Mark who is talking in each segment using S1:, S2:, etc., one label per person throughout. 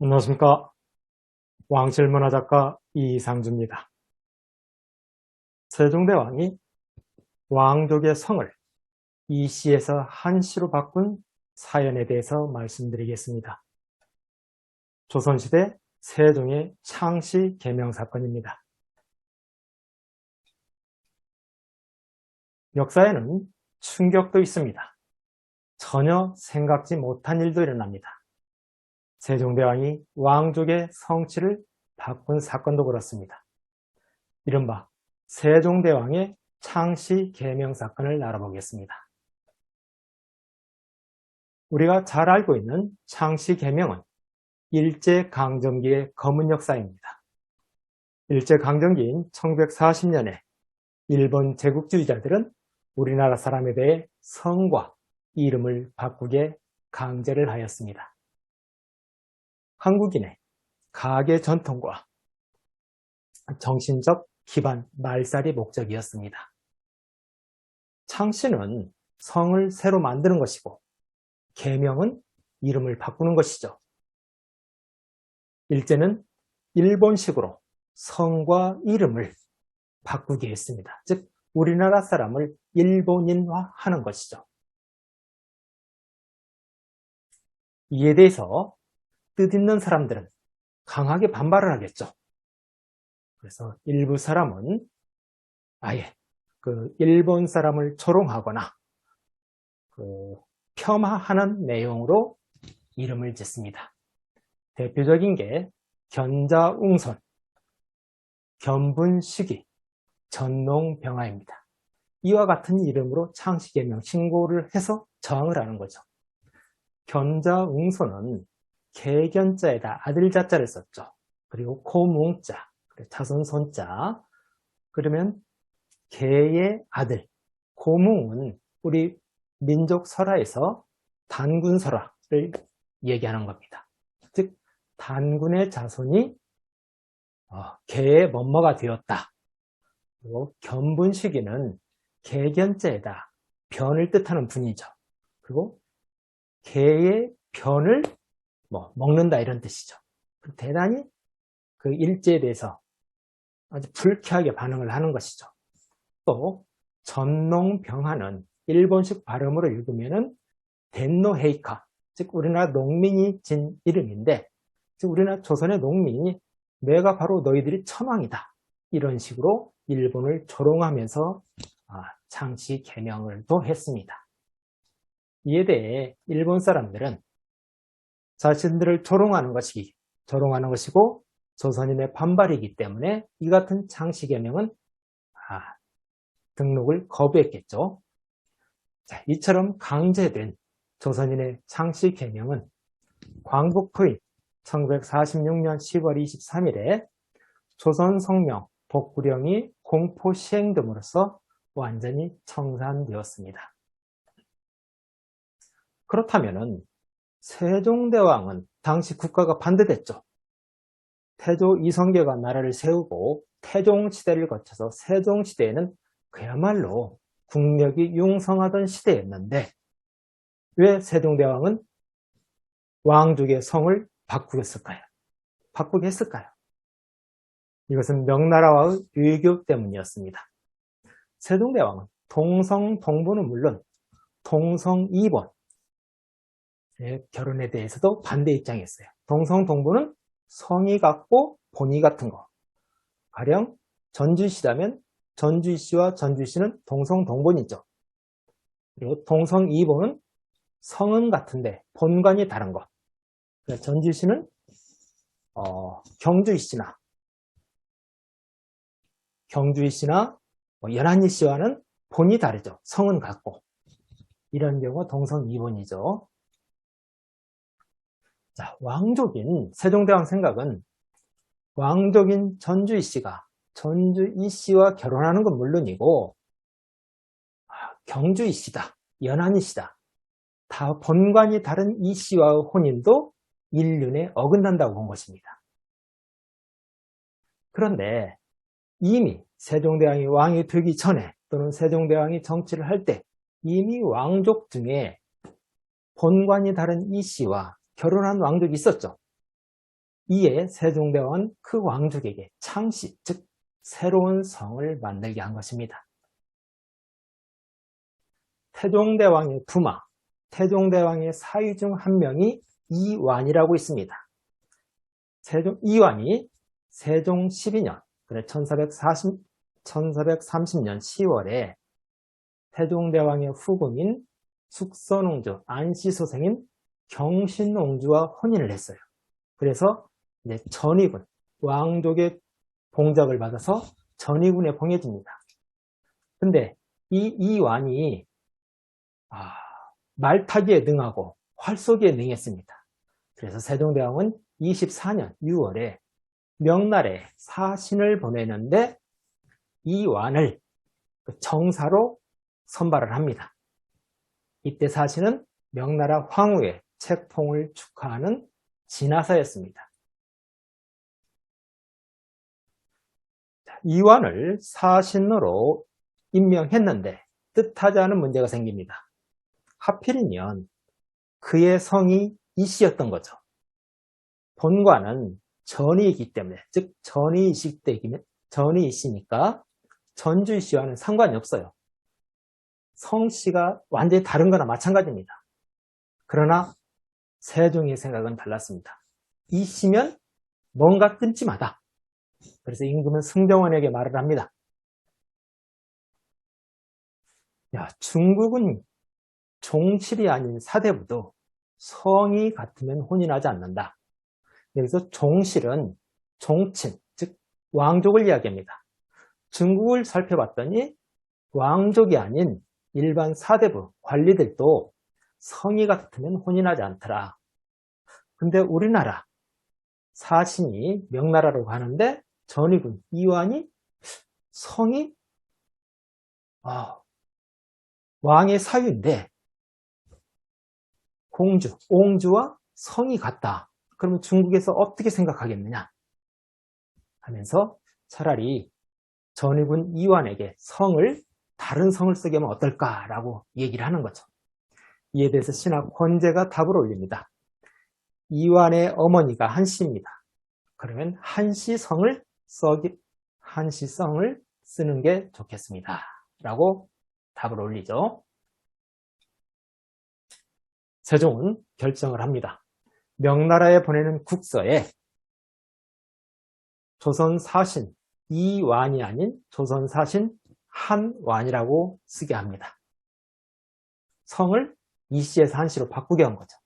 S1: 안녕하십니까. 왕실문화 작가 이상주입니다. 세종대왕이 왕족의 성을 이시에서 한시로 바꾼 사연에 대해서 말씀드리겠습니다. 조선시대 세종의 창시 개명 사건입니다. 역사에는 충격도 있습니다. 전혀 생각지 못한 일도 일어납니다. 세종대왕이 왕족의 성취를 바꾼 사건도 그렇습니다. 이른바 세종대왕의 창시 개명 사건을 알아보겠습니다. 우리가 잘 알고 있는 창시 개명은 일제강점기의 검은 역사입니다. 일제강점기인 1940년에 일본 제국주의자들은 우리나라 사람에 대해 성과 이름을 바꾸게 강제를 하였습니다. 한국인의 가계 전통과 정신적 기반 말살이 목적이었습니다. 창씨는 성을 새로 만드는 것이고 계명은 이름을 바꾸는 것이죠. 일제는 일본식으로 성과 이름을 바꾸게 했습니다. 즉 우리나라 사람을 일본인화하는 것이죠. 이에 대해서 뜻있는 사람들은 강하게 반발을 하겠죠. 그래서 일부 사람은 아예 그 일본 사람을 조롱하거나 그 폄하하는 내용으로 이름을 짓습니다. 대표적인 게 견자웅선, 견분시기, 전농병화입니다. 이와 같은 이름으로 창시개명 신고를 해서 저항을 하는 거죠. 견자웅선은 개견자에다 아들 자자를 썼죠. 그리고 고뭉자, 자손 손자. 그러면 개의 아들, 고뭉은 우리 민족 설화에서 단군 설화를 얘기하는 겁니다. 즉 단군의 자손이 어, 개의 뭐뭐가 되었다. 그리고 견분 시기는 개견자에다 변을 뜻하는 분이죠. 그리고 개의 변을 뭐 먹는다 이런 뜻이죠. 대단히 그 일제에 대해서 아주 불쾌하게 반응을 하는 것이죠. 또 전농병하는 일본식 발음으로 읽으면은 덴노헤이카 즉 우리나라 농민이 진 이름인데 즉 우리나라 조선의 농민이 내가 바로 너희들이 천왕이다 이런 식으로 일본을 조롱하면서 아, 창시 개명을 또 했습니다. 이에 대해 일본 사람들은 자신들을 조롱하는 것이 조롱하는 것이고 조선인의 반발이기 때문에 이 같은 창시 개명은 아, 등록을 거부했겠죠. 자, 이처럼 강제된 조선인의 창시 개명은 광복 후인 1946년 10월 23일에 조선 성명 복구령이 공포 시행됨으로써 완전히 청산되었습니다. 그렇다면 세종대왕은 당시 국가가 반대됐죠. 태조 이성계가 나라를 세우고 태종시대를 거쳐서 세종시대에는 그야말로 국력이 융성하던 시대였는데 왜 세종대왕은 왕족의 성을 바꾸겠을까요? 바꾸게 했을까요? 이것은 명나라와의 외교 때문이었습니다. 세종대왕은 동성 동부는 물론 동성 이본 결혼에 대해서도 반대 입장이었어요. 동성 동부는 성이 같고 본이 같은 거. 가령 전주시라면 전주시와 전주시는 동성 동본이죠. 그리고 동성 이본은 성은 같은데 본관이 다른 거. 전주시는 어, 경주시나 경주시나 뭐 연안시와는 본이 다르죠. 성은 같고 이런 경우 동성 이본이죠. 자, 왕족인 세종대왕 생각은 왕족인 전주이 씨가 전주이 씨와 결혼하는 건 물론이고 아, 경주이 씨다, 연안이 씨다. 다 본관이 다른 이 씨와의 혼인도 인륜에 어긋난다고 본 것입니다. 그런데 이미 세종대왕이 왕이 되기 전에 또는 세종대왕이 정치를 할 때 이미 왕족 중에 본관이 다른 이 씨와 결혼한 왕족이 있었죠. 이에 세종대왕은 그 왕족에게 창시, 즉 새로운 성을 만들게 한 것입니다. 태종대왕의 부마, 태종대왕의 사위 중 한 명이 이완이라고 있습니다. 세종, 이완이 세종 12년, 그래 1440, 1430년 10월에 태종대왕의 후궁인 숙선옹주 안시소생인 경신옹주와 혼인을 했어요. 그래서 이제 전위군, 왕족의 봉적을 받아서 전위군에 봉해집니다. 근데 이 이완이 아, 말타기에 능하고 활쏘기에 능했습니다. 그래서 세종대왕은 24년 6월에 명날에 사신을 보내는데 이완을 그 정사로 선발을 합니다. 이때 사신은 명나라 황후의 책통을 축하하는 진화사였습니다. 이완을 사신으로 임명했는데 뜻하지 않은 문제가 생깁니다. 하필이면 그의 성이 이씨였던 거죠. 본관은 전이이기 때문에, 즉 전이이시 때이면 전이이시니까 전주이씨와는 상관이 없어요. 성씨가 완전히 다른 거나 마찬가지입니다. 그러나 세종의 생각은 달랐습니다. 이씨면 뭔가 끔찍하다. 그래서 임금은 승정원에게 말을 합니다. 야, 중국은 종실이 아닌 사대부도 성이 같으면 혼인하지 않는다. 여기서 종실은 종친, 즉 왕족을 이야기합니다. 중국을 살펴봤더니 왕족이 아닌 일반 사대부, 관리들도 성이 같으면 혼인하지 않더라. 근데 우리나라 사신이 명나라로 가는데 전이군 이완이 성이 아, 왕의 사유인데 공주, 옹주와 성이 같다. 그러면 중국에서 어떻게 생각하겠느냐? 하면서 차라리 전위군 이완에게 성을 다른 성을 쓰게 하면 어떨까라고 얘기를 하는 거죠. 이에 대해서 신학 권제가 답을 올립니다. 이완의 어머니가 한씨입니다. 그러면 한씨성을 써기 한씨성을 쓰는 게 좋겠습니다. 라고 답을 올리죠. 세종은 결정을 합니다. 명나라에 보내는 국서에 조선 사신 이완이 아닌 조선 사신 한완이라고 쓰게 합니다. 성을 이씨에서 한씨로 바꾸게 한 거죠.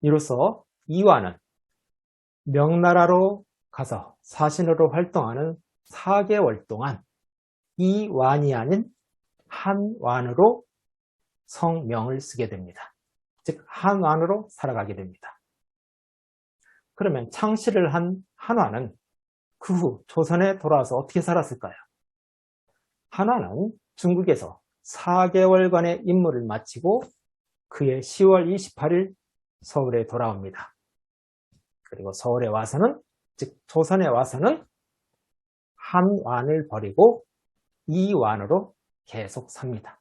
S1: 이로써 이완은 명나라로 가서 사신으로 활동하는 4개월 동안 이완이 아닌 한완으로 성명을 쓰게 됩니다. 즉 한완으로 살아가게 됩니다. 그러면 창시를 한 한완은 그 후 조선에 돌아와서 어떻게 살았을까요? 한완은 중국에서 4개월간의 임무를 마치고 그해 10월 28일 서울에 돌아옵니다. 그리고 서울에 와서는 즉 조선에 와서는 한 완을 버리고 이 완으로 계속 삽니다.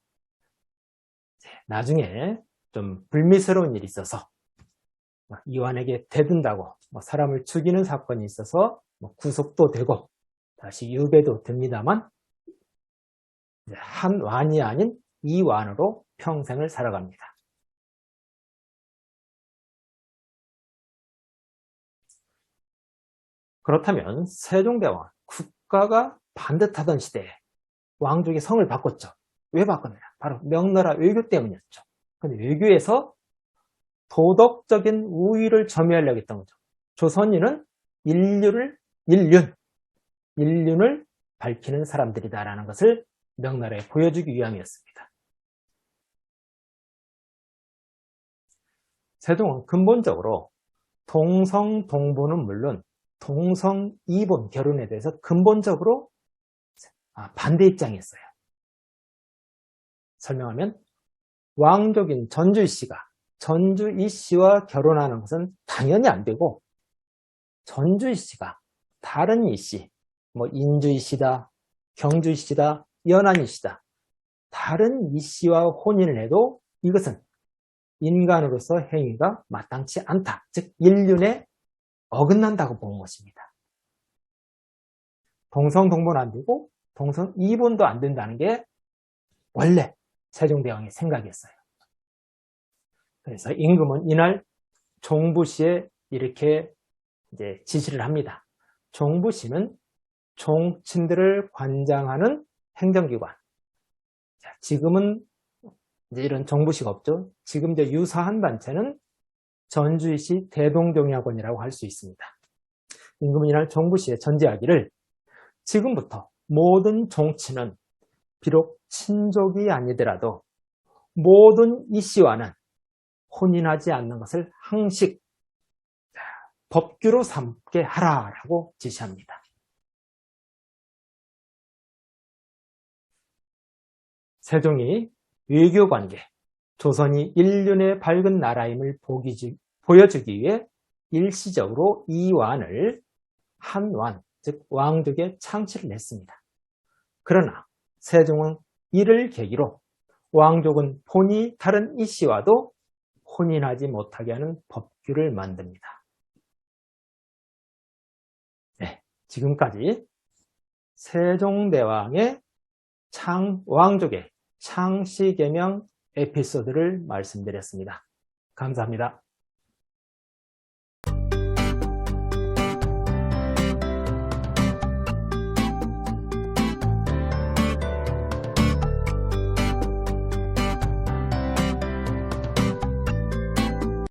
S1: 나중에 좀 불미스러운 일이 있어서 이완에게 대든다고 뭐 사람을 죽이는 사건이 있어서 뭐 구속도 되고 다시 유배도 됩니다만 한 완이 아닌 이완으로 평생을 살아갑니다. 그렇다면 세종대왕 국가가 반듯하던 시대에 왕족의 성을 바꿨죠. 왜 바꿨느냐? 바로 명나라 외교 때문이었죠. 근데 외교에서 도덕적인 우위를 점유하려고 했던 거죠. 조선인은 인류를, 인륜, 인륜을 밝히는 사람들이다라는 것을 명나라에 보여주기 위함이었습니다. 세종은 근본적으로 동성 동본은 물론 동성 이본 결혼에 대해서 근본적으로 아, 반대 입장이었어요. 설명하면 왕족인 전주 이씨가 전주 이 씨와 결혼하는 것은 당연히 안 되고 전주 이 씨가 다른 이 씨, 뭐 인주 이 씨다, 경주 이 씨다, 연안 이 씨다 다른 이 씨와 혼인을 해도 이것은 인간으로서 행위가 마땅치 않다. 즉 인륜의 어긋난다고 본 것입니다. 동성 동본 안 되고 동성 이본도 안 된다는 게 원래 세종대왕의 생각이었어요. 그래서 임금은 이날 종부시에 이렇게 이제 지시를 합니다. 종부시는 종친들을 관장하는 행정기관. 자, 지금은 이제 이런 정부시가 없죠. 지금 이제 유사한 단체는 전주시 대동동의학원이라고 할 수 있습니다. 임금은 이날 정부시에 전제하기를 지금부터 모든 종친은 비록 친족이 아니더라도 모든 이씨와는 혼인하지 않는 것을 항식 법규로 삼게 하라라고 지시합니다. 세종이 외교관계, 조선이 인륜의 밝은 나라임을 보기지, 보여주기 위해 일시적으로 이완을 한완, 즉 왕족의 창치를 했습니다. 그러나 세종은 이를 계기로 왕족은 본이 다른 이씨와도 혼인하지 못하게 하는 법규를 만듭니다. 네, 지금까지 세종대왕의 창, 왕족의 창씨개명 에피소드를 말씀드렸습니다. 감사합니다.